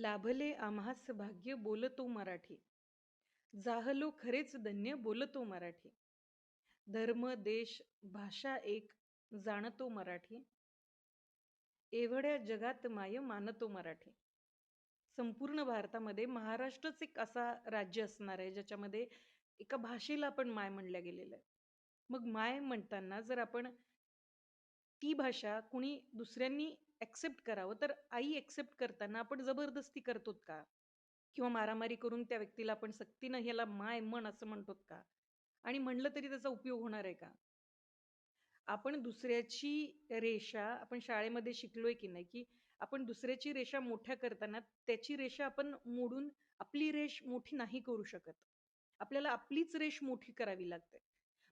लाभले आम्हास भाग्य बोलतो मराठी. जाहलो खरेच धन्य बोलतो मराठी. धर्म देश भाषा एक जाणतो मराठी. एवढ्या जगात माय मानतो मराठी. संपूर्ण भारतामध्ये महाराष्ट्रच एक असा राज्य असणार आहे ज्याच्यामध्ये एका भाषेला आपण माय म्हणल्या गेलेलं आहे. मग माय म्हणताना जर आपण ती भाषा कुणी दुसऱ्यांनी ॲक्सेप्ट करावं. तर आई ॲक्सेप्ट करताना आपण जबरदस्ती करतो का? किंवा मारामारी करून त्या व्यक्तीला आपण सक्तीनं ह्याला माय म्हण असं म्हणतो का? आणि म्हणलं तरी त्याचा उपयोग होणार आहे का? आपण दुसऱ्याची रेषा आपण शाळेमध्ये शिकलोय की नाही की आपण दुसऱ्याची रेषा मोठ्या करताना त्याची रेषा आपण मोडून आपली रेष मोठी नाही करू शकत. आपल्याला आपलीच रेष मोठी करावी लागते.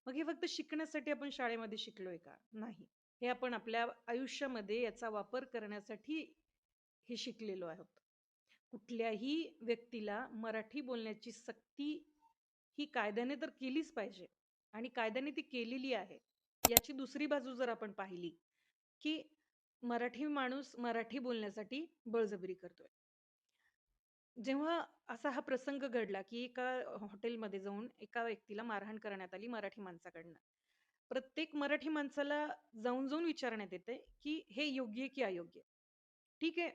मग हे फक्त शिकण्यासाठी आपण शाळेमध्ये शिकलोय का? नाही. हे आपण आपल्या आयुष्यामध्ये याचा वापर करण्यासाठी हे शिकलेलो आहोत. कुठल्याही व्यक्तीला मराठी बोलण्याची सक्ती ही कायद्याने तर केलीच पाहिजे आणि कायद्याने ती केलेली आहे. याची दुसरी बाजू जर आपण पाहिली की मराठी माणूस मराठी बोलण्यासाठी बळजबरी करतोय. जेव्हा असा हा प्रसंग घडला की एका हॉटेलमध्ये जाऊन एका व्यक्तीला मारहाण करण्यात आली मराठी माणसाकडनं प्रत्येक मराठी माणसाला जाऊन जाऊन विचारण्यात येते की हे योग्य की अयोग्य? ठीक आहे.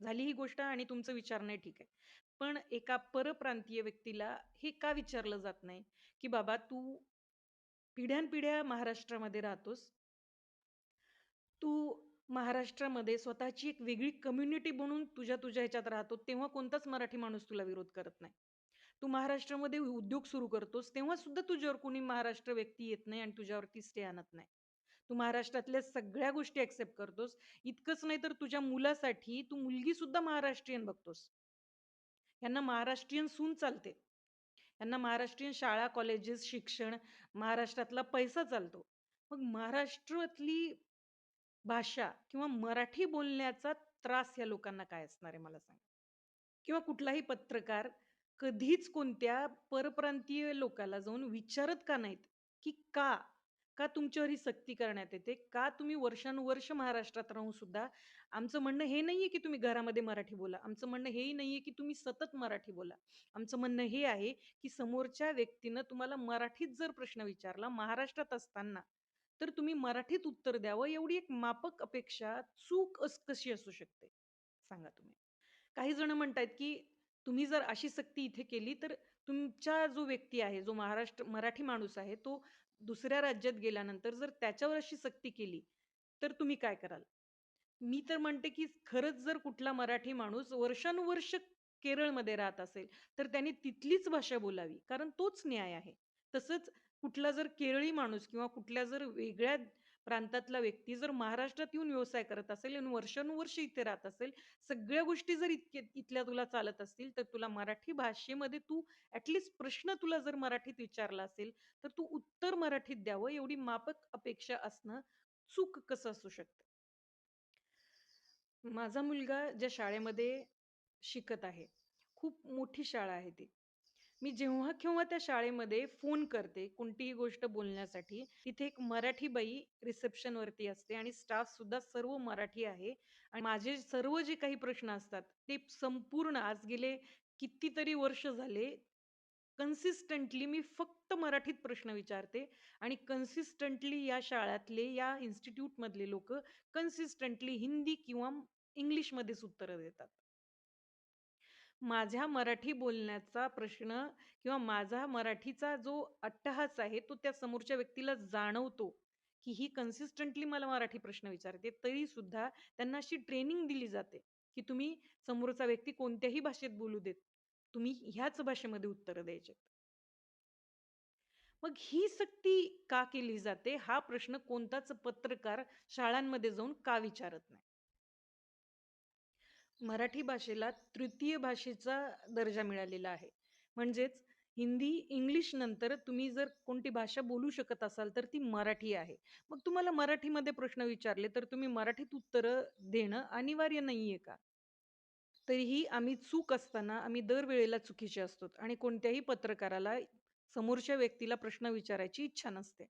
झाली ही गोष्ट आणि तुमचं विचार नाही ठीक आहे. पण एका परप्रांतीय व्यक्तीला हे का विचारलं जात नाही की बाबा तू पिढ्यानपिढ्या महाराष्ट्रामध्ये राहतोस. तू महाराष्ट्रामध्ये स्वतःची एक वेगळी कम्युनिटी बनून तुझ्या तुझ्या ह्याच्यात राहतो तेव्हा कोणताच मराठी माणूस तुला विरोध करत नाही. तू महाराष्ट्रामध्ये उद्योग सुरू करतोस तेव्हा सुद्धा तुझ्यावर कोणी महाराष्ट्र व्यक्ती येत नाही आणि तुझ्यावरती स्टे आणत नाही. तू महाराष्ट्रातल्या सगळ्या गोष्टी ऍक्सेप्ट करतोस. इतकंच नाही तर तुझ्या मुलासाठी तू मुलगी सुद्धा महाराष्ट्रीयन बघतोस. यांना महाराष्ट्रीयन सून चालते. यांना महाराष्ट्रीयन शाळा कॉलेजेस शिक्षण महाराष्ट्रातला पैसा चालतो. मग महाराष्ट्रातली भाषा किंवा मराठी बोलण्याचा त्रास या लोकांना काय असणार आहे मला सांगा? किंवा कुठलाही पत्रकार कधीच कोणत्या परप्रांतीय लोकाला जाऊन विचारत का नाहीत की का का तुमच्यावर ही सक्ती करण्यात येते? का तुम्ही वर्षानुवर्ष महाराष्ट्रात राहून सुद्धा आमचं म्हणणं हे नाहीये की तुम्ही घरामध्ये मराठी बोला. आमचं म्हणणं हेही नाहीये की तुम्ही सतत मराठी बोला. आमचं म्हणणं हे आहे की समोरच्या व्यक्तीनं तुम्हाला मराठीत जर प्रश्न विचारला महाराष्ट्रात असताना तर तुम्ही मराठीत उत्तर द्यावं एवढी एक मापक अपेक्षा चूक कशी असू शकते? सांगा तुम्ही. काही जण म्हणतायत की तुम्ही जर अशी सक्ती इथे केली तर तुमचा जो व्यक्ती आहे जो महाराष्ट्र मराठी माणूस आहे तो दुसऱ्या राज्यात गेल्यानंतर जर त्याच्यावर अशी सक्ती केली तर तुम्ही काय कराल? मी तर म्हणते की खरंच जर कुठला मराठी माणूस वर्षानुवर्ष केरळमध्ये राहत असेल तर त्यांनी तिथलीच भाषा बोलावी कारण तोच न्याय आहे. तसंच कुठला जर केरळी माणूस किंवा कुठल्या जर वेगळ्या प्रांतातला व्यक्ती जर महाराष्ट्रात येऊन व्यवसाय करत असेल आणि वर्षानुवर्ष इथे राहत असेल सगळ्या गोष्टी जर इतके इथल्या तुला चालत असतील तर तुला मराठी भाषेमध्ये तू ऍटलिस्ट प्रश्न तुला जर मराठीत विचारला असेल तर तू उत्तर मराठीत द्यावं एवढी मापक अपेक्षा असणं चूक कसं असू शकतं? माझा मुलगा ज्या शाळेमध्ये शिकत आहे खूप मोठी शाळा आहे ती. मी जेव्हा केव्हा त्या शाळेमध्ये फोन करते कोणतीही गोष्ट बोलण्यासाठी तिथे एक मराठी बाई रिसेप्शन वरती असते आणि स्टाफ सुद्धा सर्व मराठी आहे आणि माझे सर्व जे काही प्रश्न असतात ते संपूर्ण आज गेले कितीतरी वर्ष झाले कन्सिस्टंटली मी फक्त मराठीत प्रश्न विचारते आणि कन्सिस्टंटली या शाळातले या इन्स्टिट्यूटमधले लोक कन्सिस्टंटली हिंदी किंवा इंग्लिशमध्येच उत्तरं देतात. माझ्या मराठी बोलण्याचा प्रश्न किंवा माझा मराठीचा जो अट्टहास आहे तो त्या समोरच्या व्यक्तीला जाणवतो की ही कन्सिस्टंटली मला मराठी प्रश्न विचारते. तरी सुद्धा त्यांना अशी ट्रेनिंग दिली जाते की तुम्ही समोरचा व्यक्ती कोणत्याही भाषेत बोलू देत तुम्ही ह्याच भाषेमध्ये उत्तर द्यायचे मग ही सक्ती का केली जाते? हा प्रश्न कोणताच पत्रकार शाळांमध्ये जाऊन का विचारत नाही? मराठी भाषेला तृतीय भाषेचा दर्जा मिळालेला आहे. म्हणजेच हिंदी इंग्लिश नंतर तुम्ही जर कोणती भाषा बोलू शकत असाल तर ती मराठी आहे. मग तुम्हाला मराठीमध्ये प्रश्न विचारले तर तुम्ही मराठीत उत्तरं देणं अनिवार्य नाहीये का? तरीही आम्ही चूक असताना आम्ही दरवेळेला चुकीचे असतो आणि कोणत्याही पत्रकाराला समोरच्या व्यक्तीला प्रश्न विचारायची इच्छा नसते.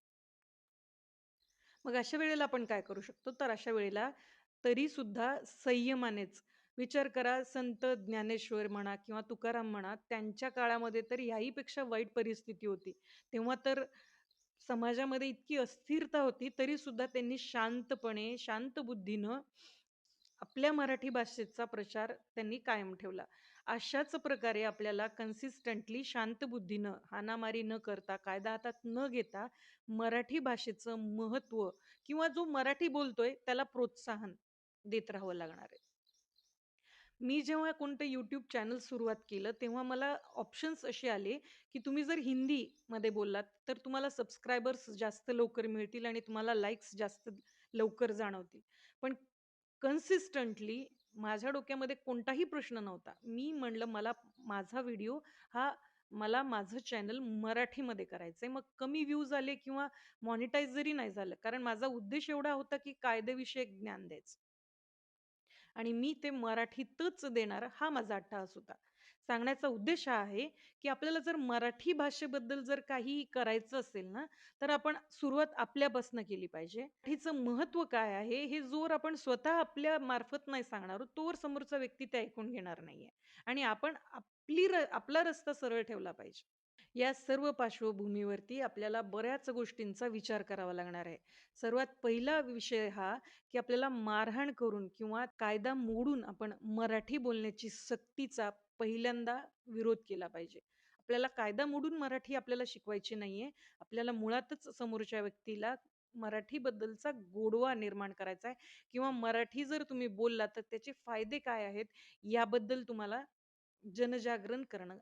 मग अशा वेळेला आपण काय करू शकतो? तर अशा वेळेला तरी सुद्धा संयमानेच विचार करा संत ज्ञानेश्वर म्हणा किंवा तुकाराम म्हणा, त्यांच्या काळामध्ये तर याहीपेक्षा वाईट परिस्थिती होती. तेव्हा तर समाजामध्ये इतकी अस्थिरता होती, तरी सुद्धा त्यांनी शांतपणे, शांत बुद्धीनं आपल्या मराठी भाषेचा प्रचार त्यांनी कायम ठेवला. अशाच प्रकारे आपल्याला कन्सिस्टंटली शांत बुद्धीनं, हानामारी न करता, कायदा हातात न घेता मराठी भाषेचं महत्त्व किंवा जो मराठी बोलतोय त्याला प्रोत्साहन देत राहावं लागणार आहे. मी जेव्हा कोणतं यूट्यूब चॅनल सुरुवात केलं, तेव्हा मला ऑप्शन्स असे आले, की तुम्ही जर हिंदीमध्ये बोललात, तर तुम्हाला सबस्क्रायबर्स जास्त लवकर मिळतील आणि तुम्हाला लाइक्स जास्त लवकर जाणवतील. पण कन्सिस्टंटली माझ्या डोक्यामध्ये कोणताही प्रश्न नव्हता. मी म्हणलं मला माझा व्हिडिओ हा मला माझं चॅनल मराठीमध्ये करायचंय. मग कमी व्ह्यूज आले किंवा मॉनिटाईज जरी नाही झालं, कारण माझा उद्देश एवढा होता, की कायदेविषयक ज्ञान द्यायचं. आणि मी ते मराठीतच देणार हा माझा अट्टहास होता. सांगण्याचा उद्देश हा आहे, की आपल्याला जर मराठी भाषेबद्दल जर काही करायचं असेल ना, तर आपण सुरुवात आपल्यापासून केली पाहिजे. मराठीचं महत्त्व काय आहे, हे जोर आपण स्वतः आपल्या मार्फत नाही सांगणार आहोत, तोवर समोरचा व्यक्ती ते ऐकून घेणार नाहीये. आणि आपण आपली र आपला रस्ता सरळ ठेवला पाहिजे. या सर्व पार्श्वभूमीवरती आपल्याला बऱ्याच गोष्टींचा विचार करावा लागणार आहे. सर्वात पहिला विषय हा, की आपल्याला मारहाण करून किंवा कायदा मोडून आपण मराठी बोलण्याची सक्तीचा पहिल्यांदा विरोध केला पाहिजे. आपल्याला कायदा मोडून मराठी आपल्याला शिकवायची नाही आहे आपल्याला मुळातच समोरच्या व्यक्तीला मराठीबद्दलचा गोडवा निर्माण करायचा आहे किंवा मराठी जर तुम्ही बोललात, तर त्याचे फायदे काय आहेत, याबद्दल तुम्हाला जनजागरण करणं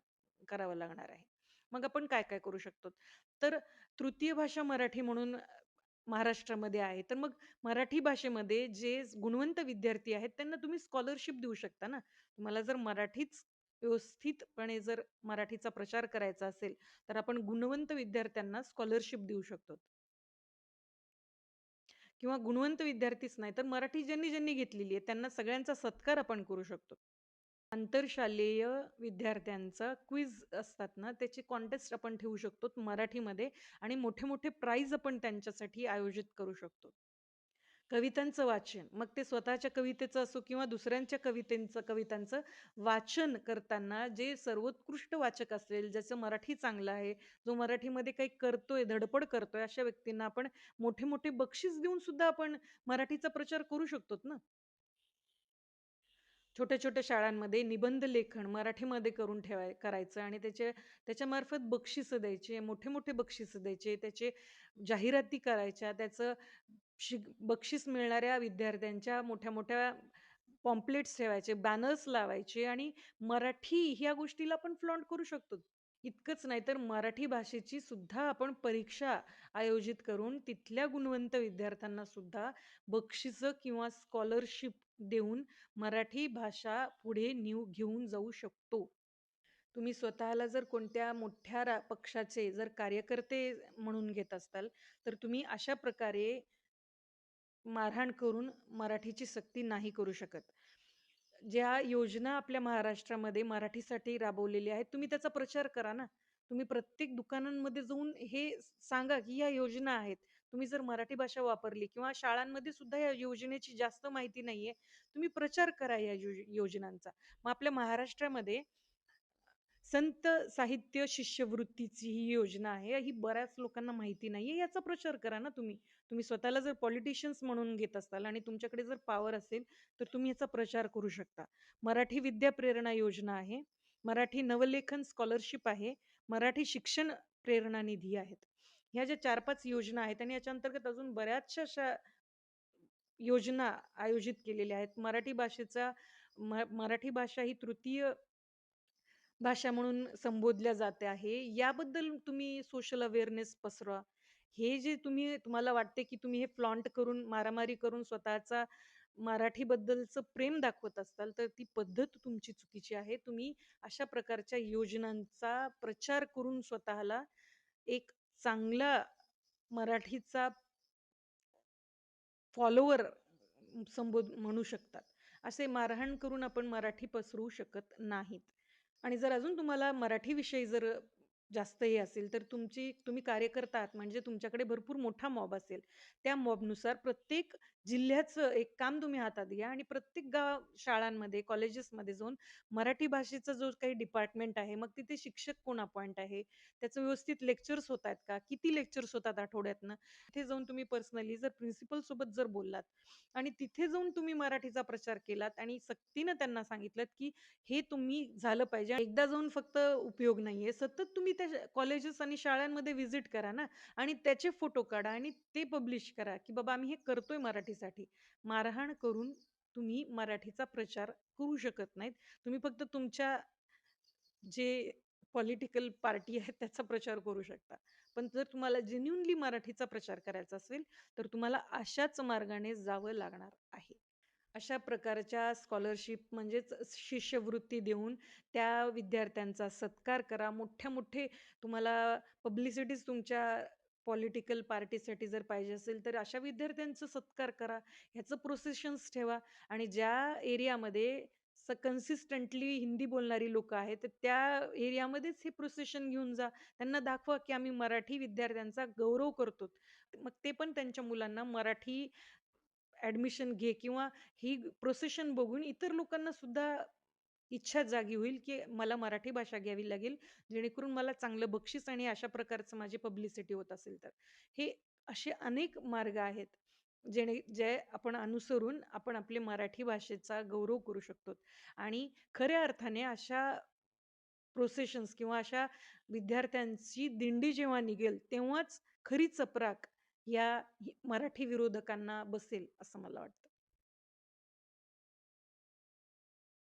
करावं लागणार आहे. मग आपण काय-काय करू शकतो? तर तृतीय भाषा मराठी म्हणून महाराष्ट्रामध्ये आहे. तर मग मराठी भाषेमध्ये जे गुणवंत विद्यार्थी आहेत, त्यांना तुम्ही स्कॉलरशिप देऊ शकता ना. तुम्हाला जर मराठीच व्यवस्थितपणे जर मराठीचा प्रचार करायचा असेल, तर आपण गुणवंत विद्यार्थ्यांना स्कॉलरशिप देऊ शकतो. किंवा गुणवंत विद्यार्थीच नाही, तर मराठी ज्यांनी-ज्यांनी घेतलेली आहे, त्यांना सगळ्यांचा सत्कार आपण करू शकतो. आंतरशालेय विद्यार्थ्यांचा क्विज असतात ना, त्याची कॉन्टेस्ट आपण ठेवू शकतो मराठीमध्ये आणि मोठे-मोठे प्राईज आपण त्यांच्यासाठी आयोजित करू शकतो. कवितांचं वाचन, मग ते स्वतःच्या कवितेचं असो किंवा दुसऱ्यांच्या कवितेचं कवितांचं वाचन करताना जे सर्वोत्कृष्ट वाचक असेल, ज्याचं मराठी चांगलं आहे, जो मराठीमध्ये काही करतोय, धडपड करतोय, अशा व्यक्तींना आपण मोठे-मोठे बक्षीस देऊन सुद्धा आपण मराठीचा प्रचार करू शकतो ना. छोट्या-छोट्या शाळांमध्ये निबंध लेखन मराठीमध्ये करून ठेवाय करायचं आणि त्याचे त्याच्यामार्फत बक्षिसं द्यायचे, मोठे-मोठे बक्षिसं द्यायचे, त्याचे जाहिराती करायच्या, त्याचं शिक बक्षीस मिळणाऱ्या विद्यार्थ्यांच्या मोठ्या-मोठ्या पॉम्पलेट्स ठेवायचे, बॅनर्स लावायचे आणि मराठी ह्या गोष्टीला आपण फ्लॉन्ट करू शकतो. इतकंच नाही तर मराठी भाषेची सुद्धा आपण परीक्षा आयोजित करून तिथल्या गुणवंत विद्यार्थ्यांना सुद्धा बक्षिसं किंवा स्कॉलरशिप देऊन मराठी भाषा पुढे नेऊ घेऊन जाऊ शकतो. तुम्ही स्वतःला जर कोणत्या मोठ्या रा पक्षाचे जर कार्यकर्ते म्हणून घेत असताल, तर तुम्ही अशा प्रकारे मारहाण करून मराठीची सक्ती नाही करू शकत. ज्या योजना आपल्या महाराष्ट्रामध्ये मराठीसाठी राबवलेल्या आहेत, तुम्ही त्याचा प्रचार करा ना. तुम्ही प्रत्येक दुकानांमध्ये जाऊन हे सांगा, की या योजना आहेत. तुम्ही जर मराठी भाषा वापरली किंवा शाळांमध्ये सुद्धा या योजनेची जास्त माहिती नाहीये, तुम्ही प्रचार करा या योजनांचा. मग आपल्या महाराष्ट्रामध्ये संत साहित्य शिष्यवृत्तीची ही योजना आहे. ही बऱ्याच लोकांना माहिती नाही आहे याचा प्रचार करा ना तुम्ही. तुम्ही स्वतःला जर पॉलिटिशियन्स म्हणून घेत असाल आणि तुमच्याकडे जर पॉवर असेल, तर तुम्ही याचा प्रचार करू शकता. मराठी विद्या प्रेरणा योजना आहे. मराठी नवलेखन स्कॉलरशिप आहे. मराठी शिक्षण प्रेरणा निधी आहेत. ह्या ज्या 4-5 योजना आहेत आणि याच्या अंतर्गत अजून बऱ्याचशा अशा योजना आयोजित केलेल्या आहेत. मराठी भाषेचा म मराठी भाषा ही तृतीय भाषा म्हणून संबोधल्या जाते आहे. याबद्दल तुम्ही सोशल अवेअरनेस पसरवा. हे जे तुम्ही तुम्हाला वाटते, की तुम्ही हे फ्लॉन्ट करून, मारामारी करून स्वतःचा मराठीबद्दलचं प्रेम दाखवत असताल, तर ती पद्धत तुमची चुकीची आहे. तुम्ही अशा प्रकारच्या योजनांचा प्रचार करून स्वतःला एक चांगला मराठीचा फॉलोवर संबोध म्हणू शकतात. असे मारहाण करून आपण मराठी पसरवू शकत नाहीत. आणि जर अजून तुम्हाला मराठीविषयी जर जास्तही असेल, तर तुमची तुम्ही कार्यकर्ता आहात म्हणजे तुमच्याकडे भरपूर मोठा मॉब असेल. त्या मॉबनुसार प्रत्येक जिल्ह्याचं एक काम तुम्ही हातात घ्या आणि प्रत्येक गाव शाळांमध्ये, कॉलेजेसमध्ये जाऊन मराठी भाषेचा जो काही डिपार्टमेंट आहे, मग तिथे शिक्षक कोण अपॉइंट आहे, त्याचं व्यवस्थित लेक्चर्स होत आहेत का? किती लेक्चर्स होतात आठवड्यातनं? तिथे जाऊन तुम्ही पर्सनली जर प्रिन्सिपल सोबत जर बोललात आणि तिथे जाऊन तुम्ही मराठीचा प्रचार केलात आणि सक्तीनं त्यांना सांगितलत, की हे तुम्ही झालं पाहिजे. एकदा जाऊन फक्त उपयोग नाहीये. सतत तुम्ही त्या कॉलेजेस आणि शाळांमध्ये व्हिजिट करा ना आणि त्याचे फोटो काढा आणि ते पब्लिश करा, की बाबा आम्ही हे करतोय मराठीसाठी. मारहाण करून तुम्ही मराठीचा प्रचार करू शकत नाहीत. तुम्ही फक्त तुमच्या जे पॉलिटिकल पार्टी आहे त्याचा प्रचार करू शकता. पण जर तुम्हाला जेन्युइनली मराठीचा प्रचार करायचा असेल, तर तुम्हाला अशाच मार्गाने जावं लागणार आहे. अशा प्रकारच्या स्कॉलरशिप म्हणजेच शिष्यवृत्ती देऊन त्या विद्यार्थ्यांचा सत्कार करा. मोठ्या-मोठे तुम्हाला पब्लिसिटीज तुमच्या पॉलिटिकल पार्टीसाठी जर पाहिजे असेल, तर अशा विद्यार्थ्यांचा सत्कार करा. ह्याचं प्रोसेशन्स ठेवा आणि ज्या एरियामध्ये स कन्सिस्टंटली हिंदी बोलणारी लोकं आहेत, तर त्या एरियामध्येच हे प्रोसेशन घेऊन जा. त्यांना दाखवा, की आम्ही मराठी विद्यार्थ्यांचा गौरव करतो. मग ते पण त्यांच्या मुलांना मराठी ॲडमिशन घे किंवा ही प्रोसेशन बघून इतर लोकांना सुद्धा इच्छा जागी होईल, की मला मराठी भाषा घ्यावी लागेल, जेणेकरून मला चांगलं बक्षीस आणि अशा प्रकारचं माझी पब्लिसिटी होत असेल तर. हे असे अनेक मार्ग आहेत, जेणे जे आपण अनुसरून आपण आपले मराठी भाषेचा गौरव करू शकतो आणि खऱ्या अर्थाने अशा प्रोसेशन्स किंवा अशा विद्यार्थ्यांची दिंडी जेव्हा निघेल, तेव्हाच खरी चपराक या मराठी विरोधकांना बसेल, असं मला वाटतं.